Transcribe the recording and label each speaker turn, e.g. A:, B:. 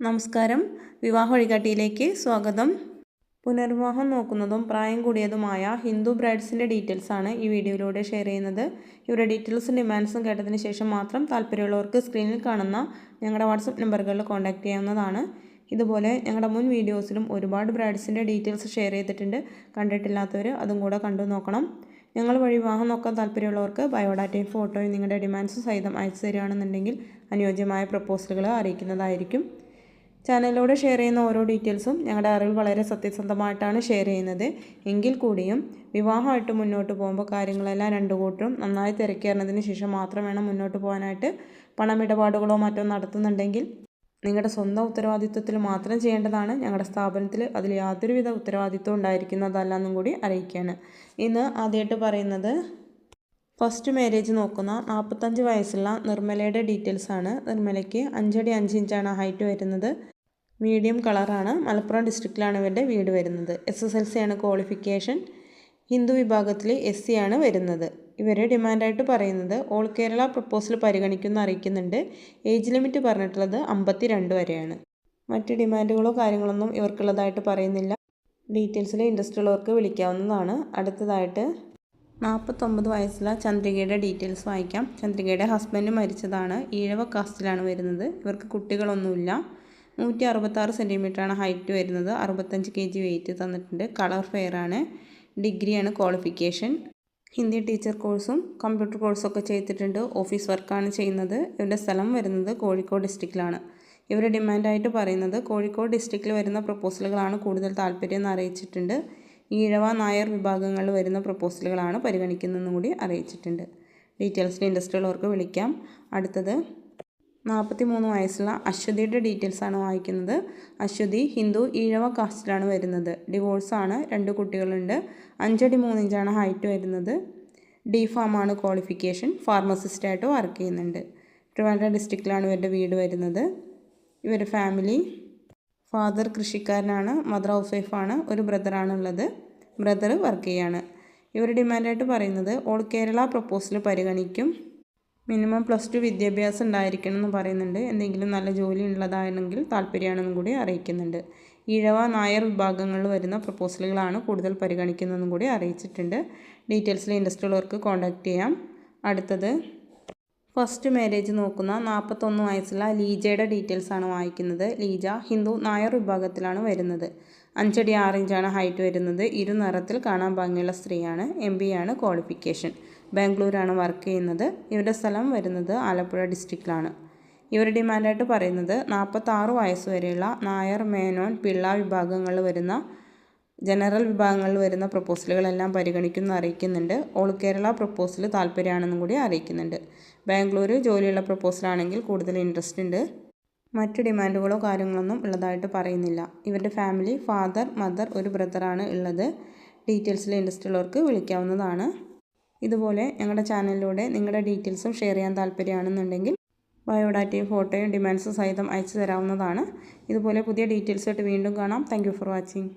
A: നമസ്കാരം. വിവാഹ വഴികാട്ടിയിലേക്ക് സ്വാഗതം. പുനർവിവാഹം നോക്കുന്നതും പ്രായം കൂടിയതുമായ ഹിന്ദു ബ്രൈഡ്സിന്റെ ഡീറ്റെയിൽസാണ് ഈ വീഡിയോയിലൂടെ ഷെയർ ചെയ്യുന്നത്. ഇവരുടെ ഡീറ്റെയിൽസും ഡിമാൻഡ്സും കേട്ടതിന് ശേഷം മാത്രം താല്പര്യമുള്ളവർക്ക് സ്ക്രീനിൽ കാണുന്ന ഞങ്ങളുടെ വാട്സപ്പ് നമ്പറുകളിൽ കോൺടാക്റ്റ് ചെയ്യാവുന്നതാണ്. ഇതുപോലെ ഞങ്ങളുടെ മുൻ വീഡിയോസിലും ഒരുപാട് ബ്രൈഡ്സിന്റെ ഡീറ്റെയിൽസ് ഷെയർ ചെയ്തിട്ടുണ്ട്. കണ്ടിട്ടില്ലാത്തവർ അതും കൂടെ കണ്ടു നോക്കണം. ഞങ്ങൾ വഴി വിവാഹം നോക്കാൻ താല്പര്യമുള്ളവർക്ക് ബയോഡാറ്റയും ഫോട്ടോയും നിങ്ങളുടെ ഡിമാൻഡ്സും സഹിതം അയച്ചു തരികയാണെന്നുണ്ടെങ്കിൽ അനുയോജ്യമായ പ്രപ്പോസലുകൾ അറിയിക്കുന്നതായിരിക്കും. ചാനലിലൂടെ ഷെയർ ചെയ്യുന്ന ഓരോ ഡീറ്റെയിൽസും ഞങ്ങളുടെ അറിവ് വളരെ സത്യസന്ധമായിട്ടാണ് ഷെയർ ചെയ്യുന്നത്. എങ്കിൽ കൂടിയും വിവാഹമായിട്ട് മുന്നോട്ട് പോകുമ്പോൾ കാര്യങ്ങളെല്ലാം രണ്ടു കൂട്ടരും നന്നായി തിരക്കിയറിഞ്ഞതിന് ശേഷം മാത്രം വേണം മുന്നോട്ട് പോകാനായിട്ട് പണമിടപാടുകളോ മറ്റോ നടത്തുന്നുണ്ടെങ്കിൽ നിങ്ങളുടെ സ്വന്തം ഉത്തരവാദിത്വത്തിൽ മാത്രം ചെയ്യേണ്ടതാണ്. ഞങ്ങളുടെ സ്ഥാപനത്തിൽ അതിൽ യാതൊരുവിധ ഉത്തരവാദിത്വം ഉണ്ടായിരിക്കുന്നതല്ല എന്നും കൂടി അറിയിക്കുകയാണ്. ഇന്ന് ആദ്യമായിട്ട് പറയുന്നത് ഫസ്റ്റ് മാരേജ് നോക്കുന്ന നാൽപ്പത്തഞ്ച് വയസ്സുള്ള നിർമ്മലയുടെ ഡീറ്റെയിൽസ് ആണ് നിർമ്മലയ്ക്ക് അഞ്ചടി അഞ്ച് ഇഞ്ചാണ് ഹൈറ്റ് വരുന്നത്. മീഡിയം കളറാണ് മലപ്പുറം ഡിസ്ട്രിക്റ്റിലാണ് ഇവരുടെ വീട് വരുന്നത്. എസ് എസ് എൽ സി ആണ് ക്വാളിഫിക്കേഷൻ ഹിന്ദു വിഭാഗത്തിൽ എസ് സി ആണ് വരുന്നത്. ഇവർ ഡിമാൻഡായിട്ട് പറയുന്നത് ഓൾ കേരള പ്രപ്പോസൽ പരിഗണിക്കുന്ന അറിയിക്കുന്നുണ്ട്. ഏജ് ലിമിറ്റ് പറഞ്ഞിട്ടുള്ളത് അമ്പത്തി രണ്ട് വരെയാണ്. മറ്റ് ഡിമാൻഡുകളോ കാര്യങ്ങളൊന്നും ഇവർക്കുള്ളതായിട്ട് പറയുന്നില്ല. ഡീറ്റെയിൽസിൽ ഇൻട്രസ്റ്റ് ഉള്ളവർക്ക് വിളിക്കാവുന്നതാണ്. അടുത്തതായിട്ട് നാൽപ്പത്തൊമ്പത് വയസ്സുള്ള ചന്ദ്രികയുടെ ഡീറ്റെയിൽസ് വായിക്കാം. ചന്ദ്രികയുടെ ഹസ്ബൻഡ് മരിച്ചതാണ്. ഈഴവ കാസ്റ്റിലാണ് വരുന്നത്. ഇവർക്ക് കുട്ടികളൊന്നുമില്ല. നൂറ്റി അറുപത്താറ് സെന്റിമീറ്ററാണ് ഹൈറ്റ് വരുന്നത്. അറുപത്തഞ്ച് കെ ജി വെയിറ്റ് തന്നിട്ടുണ്ട്. കളർ ഫെയർ ആണ്. ഡിഗ്രിയാണ് ക്വാളിഫിക്കേഷൻ. ഹിന്ദി ടീച്ചർ കോഴ്സും കമ്പ്യൂട്ടർ കോഴ്സും ഒക്കെ ചെയ്തിട്ടുണ്ട്. ഓഫീസ് വർക്കാണ് ചെയ്യുന്നത്. ഇവരുടെ സ്ഥലം വരുന്നത് കോഴിക്കോട് ഡിസ്ട്രിക്റ്റിലാണ്. ഇവർ ഡിമാൻഡായിട്ട് പറയുന്നത് കോഴിക്കോട് ഡിസ്ട്രിക്റ്റിൽ വരുന്ന പ്രപ്പോസലുകളാണ് കൂടുതൽ താല്പര്യം എന്ന് അറിയിച്ചിട്ടുണ്ട്. ഈഴവ നായർ വിഭാഗങ്ങളിൽ വരുന്ന പ്രപ്പോസലുകളാണ് പരിഗണിക്കുന്നതെന്നും കൂടി അറിയിച്ചിട്ടുണ്ട്. ഡീറ്റെയിൽസിന് ഇൻഡസ്ട്രിയുള്ളവർക്ക് വിളിക്കാം. അടുത്തത് നാൽപ്പത്തി മൂന്ന് വയസ്സുള്ള അശ്വതിയുടെ ഡീറ്റെയിൽസാണ് വായിക്കുന്നത്. അശ്വതി ഹിന്ദു ഈഴവ കാസ്റ്റിലാണ് വരുന്നത്. ഡിവോഴ്സാണ് രണ്ട് കുട്ടികളുണ്ട്. അഞ്ചടി മൂന്ന് ഇഞ്ചാണ് ഹൈറ്റ് വരുന്നത് ഡി ഫാമാണ് ക്വാളിഫിക്കേഷൻ ഫാർമസിസ്റ്റായിട്ട് വർക്ക് ചെയ്യുന്നുണ്ട്. ട്രിവാൻഡ്ര ഡിസ്ട്രിക്റ്റിലാണ് ഇവരുടെ വീട് വരുന്നത്. ഇവരുടെ ഫാമിലി ഫാദർ കൃഷിക്കാരനാണ്. മദർ ഹൗസ് വൈഫാണ് ഒരു ബ്രദറാണുള്ളത് ബ്രദർ വർക്ക് ചെയ്യാണ്. ഇവർ ഡിമാൻഡായിട്ട് പറയുന്നത് ഓൾ കേരള പ്രപ്പോസൽ പരിഗണിക്കും. മിനിമം പ്ലസ് ടു വിദ്യാഭ്യാസം ഉണ്ടായിരിക്കണം എന്ന് പറയുന്നുണ്ട്. എന്തെങ്കിലും നല്ല ജോലി ഉള്ളതാണെങ്കിൽ താല്പര്യമാണെന്നും കൂടി അറിയിക്കുന്നുണ്ട്. ഈഴവ നായർ വിഭാഗങ്ങളിൽ വരുന്ന പ്രപ്പോസലുകളാണ് കൂടുതൽ പരിഗണിക്കുന്നതെന്നും കൂടി അറിയിച്ചിട്ടുണ്ട്. ഡീറ്റെയിൽസിൽ ഇൻട്രസ്റ്റ് ഉള്ളവർക്ക് കോൺടാക്റ്റ് ചെയ്യാം. അടുത്തത് ഫസ്റ്റ് മാരേജ് നോക്കുന്ന നാൽപ്പത്തൊന്ന് വയസ്സുള്ള ലീജയുടെ ഡീറ്റെയിൽസ് ആണ് വായിക്കുന്നത്. ലീജ ഹിന്ദു നായർ വിഭാഗത്തിലാണ് വരുന്നത്. അഞ്ചടി ആറ് ഇഞ്ചാണ് ഹൈറ്റ് വരുന്നത്. ഇരു ഇരുനിറത്തിൽ കാണാൻ ഭംഗിയുള്ള സ്ത്രീയാണ്. എം ബി ആണ് ക്വാളിഫിക്കേഷൻ. ബാംഗ്ലൂരാണ് വർക്ക് ചെയ്യുന്നത്. ഇവരുടെ സ്ഥലം വരുന്നത് ആലപ്പുഴ ഡിസ്ട്രിക്റ്റിലാണ്. ഇവർ ഡിമാൻഡായിട്ട് പറയുന്നത് നാൽപ്പത്താറ് വയസ്സ് വരെയുള്ള നായർ മേനോൻ പിള്ള വിഭാഗങ്ങളിൽ വരുന്ന ജനറൽ വിഭാഗങ്ങളിൽ വരുന്ന പ്രപ്പോസലുകളെല്ലാം പരിഗണിക്കുന്ന അറിയിക്കുന്നുണ്ട്. ഓൾ കേരള പ്രപ്പോസൽ താല്പര്യമാണെന്നും കൂടി അറിയിക്കുന്നുണ്ട്. ബാംഗ്ലൂർ ജോലിയുള്ള പ്രപ്പോസലാണെങ്കിൽ കൂടുതൽ ഇൻട്രസ്റ്റ് ഉണ്ട്. മറ്റ് ഡിമാൻഡുകളോ കാര്യങ്ങളൊന്നും ഉള്ളതായിട്ട് പറയുന്നില്ല. ഇവരുടെ ഫാമിലി ഫാദർ മദർ ഒരു ബ്രദറാണ് ഉള്ളത്. ഡീറ്റെയിൽസിൽ ഇൻട്രസ്റ്റ് ഉള്ളവർക്ക് വിളിക്കാവുന്നതാണ്. ഇതുപോലെ ഞങ്ങളുടെ ചാനലിലൂടെ നിങ്ങളുടെ ഡീറ്റെയിൽസും ഷെയർ ചെയ്യാൻ താല്പര്യമാണെന്നുണ്ടെങ്കിൽ ബയോഡാറ്റയും ഫോട്ടോയും ഡിമാൻഡ്സും സഹിതം അയച്ചു തരാവുന്നതാണ് ഇതുപോലെ പുതിയ ഡീറ്റെയിൽസായിട്ട് വീണ്ടും കാണാം. Thank for watching